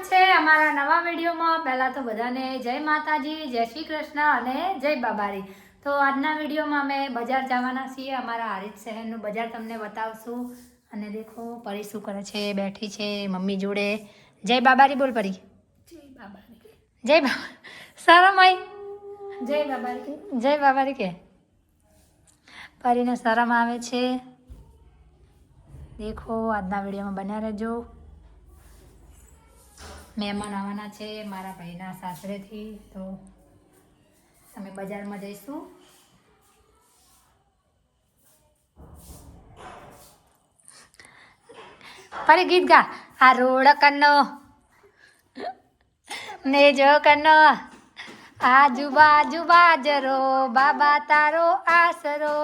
સ્વાગત છે અમારા નવા વિડીયોમાં. પહેલાં તો બધાને જય માતાજી જય શ્રી કૃષ્ણ અને જય બાબારી. તો આજના વિડીયોમાં અમે બજાર જવાના છીએ. અમારા હરિત શહેરનું બજાર તમને બતાવશું. અને દેખો પરી શું કરે છે બેઠી છે મમ્મી જોડે. જય બાબારી બોલ પરી. જય બાબારી. જય બાબા શરમ આઈ જય બાબારી. જય બાબારી કે. પરીને શરમ આવે છે. દેખો આજના વિડીયોમાં બન્યા રહેજો. મહેમાન આવવાના છે મારા ભાઈના સાસરેથી, તો અમે બજારમાં જઈશું. ફરી ગીત ગા. આ રોડ કન્નો ને જો કન્નો, આજુબાજુ બાજરો, બાબા તારો આસરો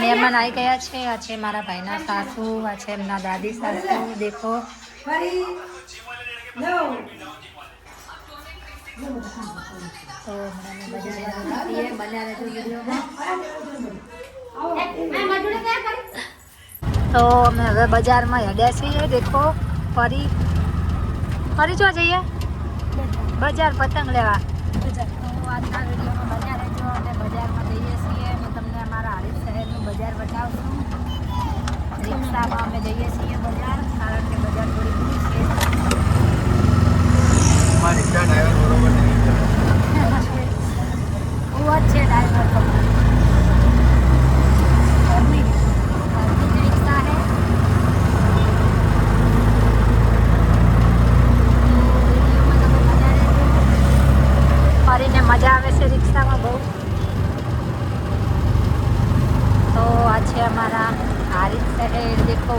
મહેમાન આવી ગયા છે, આ છે મારા ભાઈના સાસુ, આ છે એમના દાદી સાસુ, દેખો. તો અમે હવે બજારમાં હેડ્યા છીએ, દેખો, ફરી. ફરી જો જઈએ. બજાર પતંગ લેવા. આજના વિડીયોમાં બન્યા રહેજો અને બજારમાં જઈએ છીએ હું તમને અમારા હારીજ શહેરનું બજાર બતાવશું રિક્ષામાં અમે જઈએ છીએ બજાર થોડી દૂર છે અમારા રિક્ષા ડ્રાઈવર બરોબર નહીં કરે. બહુ જ છે ડ્રાઈવર તો ઘરની ઘરની જ રિક્ષા છે ફરીને મજા આવે છે રિક્ષામાં બહુ તો આ છે અમારા હારીજ શહેર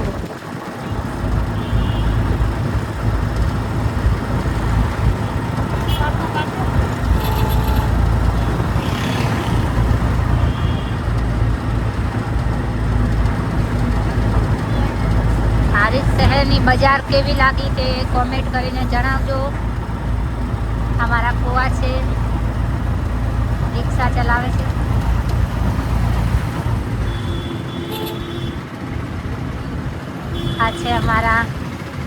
શહેરની બજાર કેવી લાગી તે કોમેન્ટ કરીને જણાવજો. અમારા કુવા છે. રિક્ષા ચલાવે છે. આ છે અમારા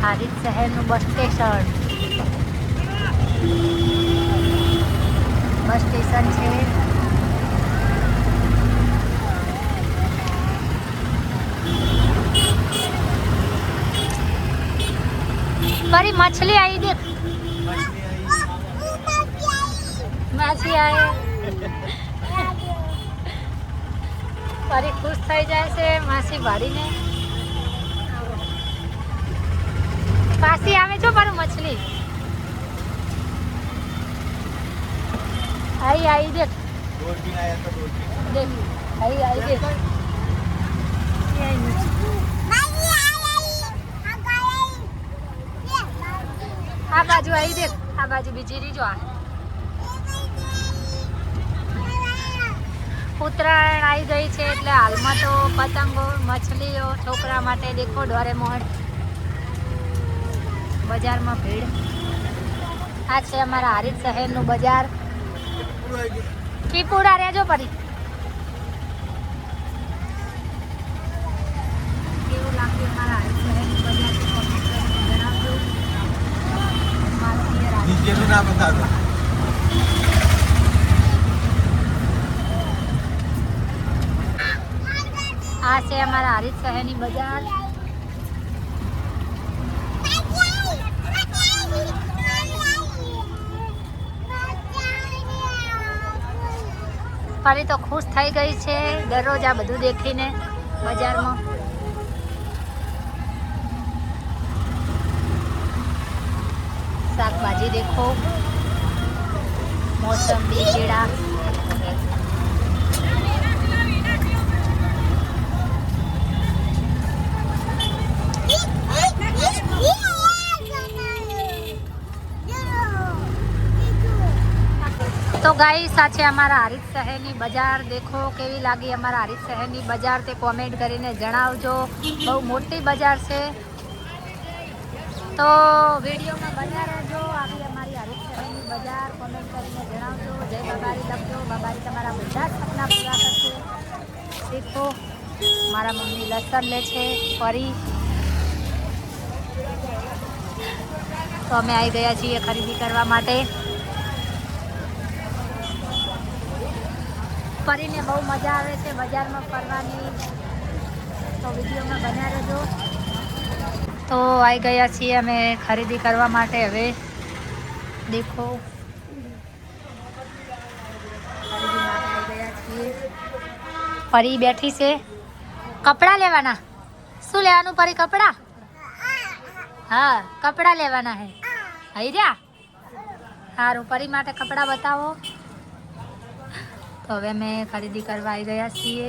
હારીજ શહેરનું બસ સ્ટેશન. બસ સ્ટેશન છે. ફરી મછલી આવી દેખ. માછી આવી ફરી ખુશ થઈ જાય છે માસી ભાડીને. પાછી આવે છો પણ મછલી. આઈ આઈ દેખ દોડબીન આયા તો દોડબીન. દેખ આઈ આઈ દેખ. આ બાજુ આઈ દેખ આ બાજુ બીજી રીજો આ. ઉત્તરાયણ આવી ગઈ છે એટલે હાલમાં તો પતંગો મછલીઓ છોકરા માટે દેખો ડોરેમોન. બજારમાં ભીડ આ છે અમારા હારીજ શહેરનું બજાર પીપુડા રહેજો પરી કેવું લાગ્યું અમારા હારીજ શહેરનું બજાર જણાવજો મારું clear આવે. નીચેનું ના બતાવતો. આ છે અમારા હરિત શહેરની બજાર ફરી તો ખુશ થઈ ગઈ છે. દરરોજ આ બધું દેખીને બજારમાં. શાકભાજી દેખો. મોસંબી, કેળા. તો ગાઈ સાચે અમારા હરિત શહેરની બજાર. દેખો કેવી લાગી અમારા હરિત શહેરની બજાર તે કોમેન્ટ કરીને જણાવજો. બહુ મોટી બજાર છે. તો વિડીયોમાં બન્યા રહેજો. આવી અમારી હરિત શહેરની બજાર. કોમેન્ટ કરીને જણાવજો. જય બાબારી લખજો બાબારી તમારા બધા જ સપના પૂરા કરશે દેખો, મારા મમ્મી લસણ લે છે ફરી. તો અમે આવી ગયા છીએ ખરીદી કરવા માટે. ફરીને બહુ મજા આવે છે બજારમાં ફરવાની. તો વિડીયોમાં બન્યા રહેજો. તો આવી ગયા છીએ અમે ખરીદી કરવા માટે. હવે દેખો. પરી બેઠી છે. કપડાં લેવાના. શું લેવાનું ફરી કપડાં? હા, કપડાં લેવાના હે. હઈ રહ્યા? સારું, ફરી માટે કપડાં બતાવો. તો હવે અમે ખરીદી કરવા આવી ગયા છીએ.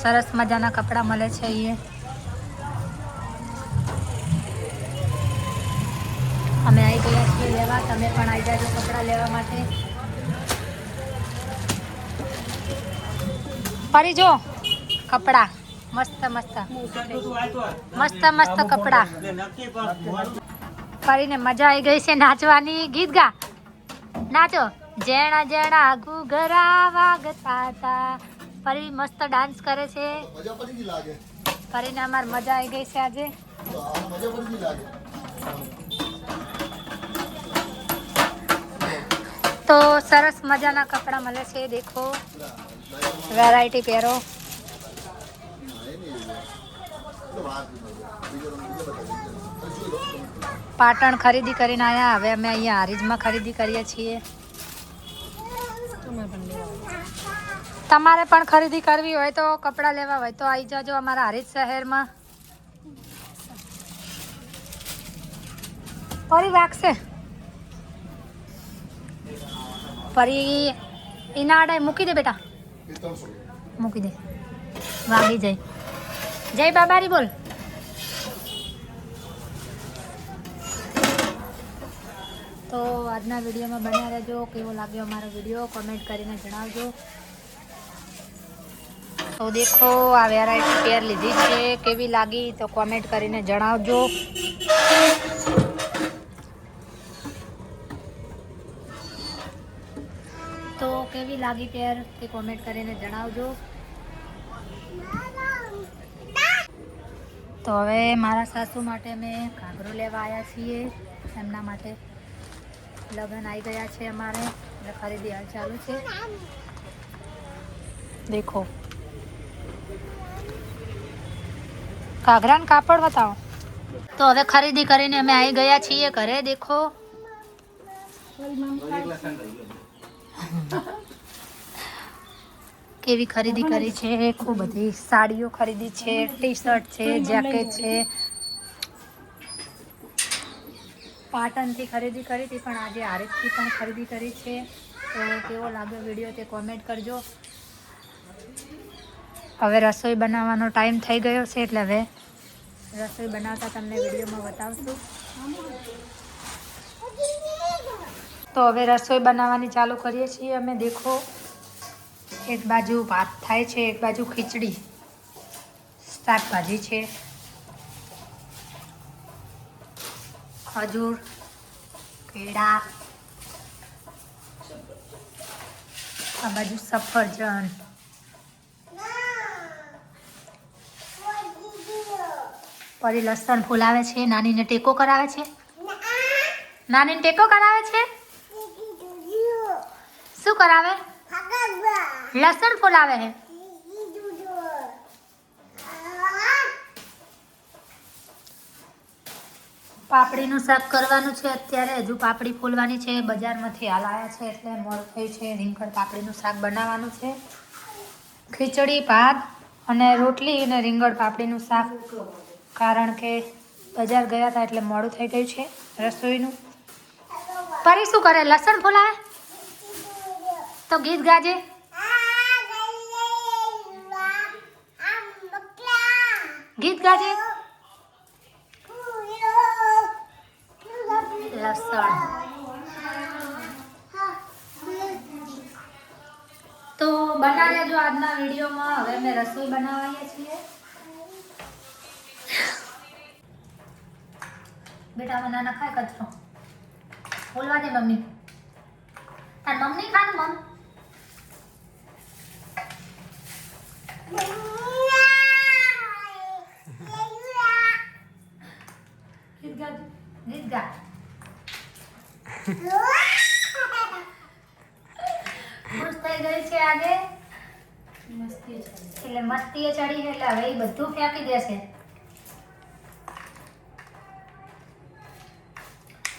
સરસ મજાના કપડાં મળે છે અહીંયા. અમે આવી ગયા છીએ લેવા. તમે પણ આવી જાજો કપડાં લેવા માટે. ફરી જો કપડાં. મસ્ત મસ્ત. મસ્ત મસ્ત કપડાં. ફરીને મજા આવી ગઈ છે નાચવાની ગીત ગા. નાચો. જેણા જેણા ઘૂઘરા વાગતા હતા ફરી મસ્ત ડાન્સ કરે છે. મજા પડી ગઈ લાગે. ફરીને અમાર મજા આવી ગઈ છે આજે. તો સરસ મજાના કપડાં મળે છે દેખો. વેરાયટી પહેરો. પાટણ ખરીદી કરીને આવ્યા હવે અમે અહીંયા હારીજમાં ખરીદી કરીએ છીએ. તમારે પણ ખરીદી કરવી હોય તો કપડાં લેવા હોય તો આવી જજો અમારા હારીજ શહેરમાં. ફરી વાગશે. ફરી એના આડાય મૂકી દે બેટા. મૂકી દે. વાગી જાય. જય બાબારી બોલ તો આજના વિડીયોમાં બન્યા રહેજો. કેવો લાગ્યો અમારો વીડિયો કોમેન્ટ કરીને જણાવજો. તો દેખો, આ વેરાયટી પેર લીધી છે. કેવી લાગી તો કોમેન્ટ કરીને જણાવજો. તો કેવી લાગી પેર તે કોમેન્ટ કરીને જણાવજો. તો હવે મારા સાસુ માટે અમે ઘાઘરો લેવા આવ્યા છીએ. એમના માટે લગ્ન આવી ગયા છે અમારે. એટલે ખરીદી હાલ ચાલુ છે. દેખો. ઘાઘરા કાપડ બતાવો. તો હવે ખરીદી કરીને અમે આવી ગયા છીએ ઘરે દેખો. કેવી ખરીદી કરી છે ખૂબ બધી સાડીઓ ખરીદી છે ટી શર્ટ છે જેકેટ છે પાટણથી ખરીદી કરી હતી, પણ આજે આરએસથી પણ ખરીદી કરી છે. તો કેવો લાગ્યો વીડિયો તે કોમેન્ટ કરજો. હવે રસોઈ બનાવવાનો ટાઈમ થઈ ગયો છે, એટલે હવે રસોઈ બનાવતા તમને વિડીયોમાં બતાવશું. તો હવે રસોઈ બનાવવાની ચાલુ કરીએ છીએ અમે, દેખો. એક બાજુ ભાત થાય છે, એક બાજુ ખીચડી, શાકભાજી છે. ખજૂર, કેળા, આ બાજુ સફરજન. પરી લસણ ફૂલાવે છે, નાનીને ટેકો કરાવે છે? નાનીને ટેકો કરાવે છે? શું કરાવે? લસણ ફૂલાવે છે પાપડીનું શાક કરવાનું છે. અત્યારે હજુ પાપડી ફૂલવાની છે. બજારમાંથી હાલ આવ્યા છે એટલે મોડ થયું છે. રીંગણ પાપડીનું શાક બનાવવાનું છે. ખીચડી, ભાત અને રોટલી અને રીંગણ પાપડીનું શાક. કારણ કે બજાર ગયા હતા એટલે મોડું થઈ ગયું છે રસોઈનું. પરી શું કરે? લસણ ફોલાવે? તો ગીત ગાજે. ગીત ગાજે લસણ તો બના લેજો આજના વિડીયોમાં. હવે અમે રસોઈ બનાવીએ છીએ. બેટા મને ના ખાય કચરો. બોલવા દે મમ્મી. તાર મમ્મી ખાન મમ. ગીત ગા ગીત ગા. ખુશ થઈ ગઈ છે આજે. એટલે મસ્તીએ ચડી છે એટલે હવે એ બધું ફેંકી દેશે.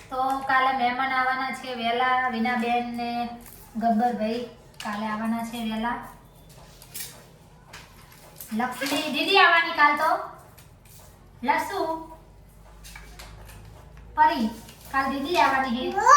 તો કાલે મહેમાન આવવાના છે વહેલા વિનાબેન ને ગબ્બરભાઈ કાલે આવવાના છે વહેલા લક્ષ્મી દીદી આવવાની કાલ તો. લસુ. પરી કાલ દીદી આવવાની છે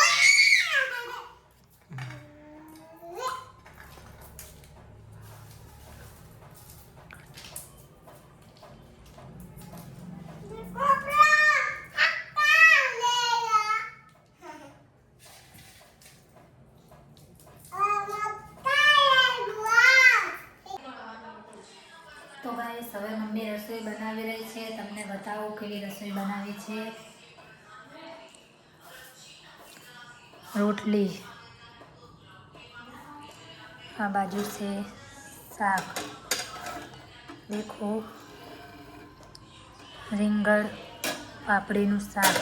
તો ગાઈસ હવે મમ્મી રસોઈ બનાવી રહી છે તમને બતાવું કેવી રસોઈ બનાવી છે. રોટલી. આ બાજુ છે શાક. દેખો. રીંગણ, પાપડીનું શાક.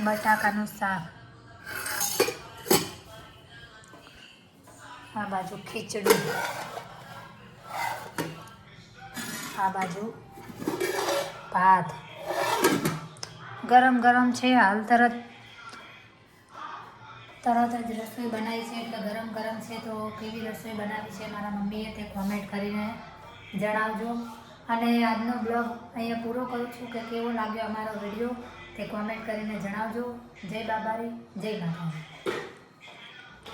બટાકાનું શાક. આ બાજુ ખીચડી. આ બાજુ. ભાત. ગરમ ગરમ છે, હાલ તરત તરત જ રસોઈ બનાવી છે, એટલે ગરમ ગરમ છે તો કેવી રસોઈ બનાવી છે મારા મમ્મીએ તે કોમેન્ટ કરીને જણાવજો. અને આજનો બ્લોગ અહીંયા પૂરો કરું છું કે કેવો લાગ્યો અમારો વીડિયો તે કોમેન્ટ કરીને જણાવજો. જય બાબારી, જય માતાજી.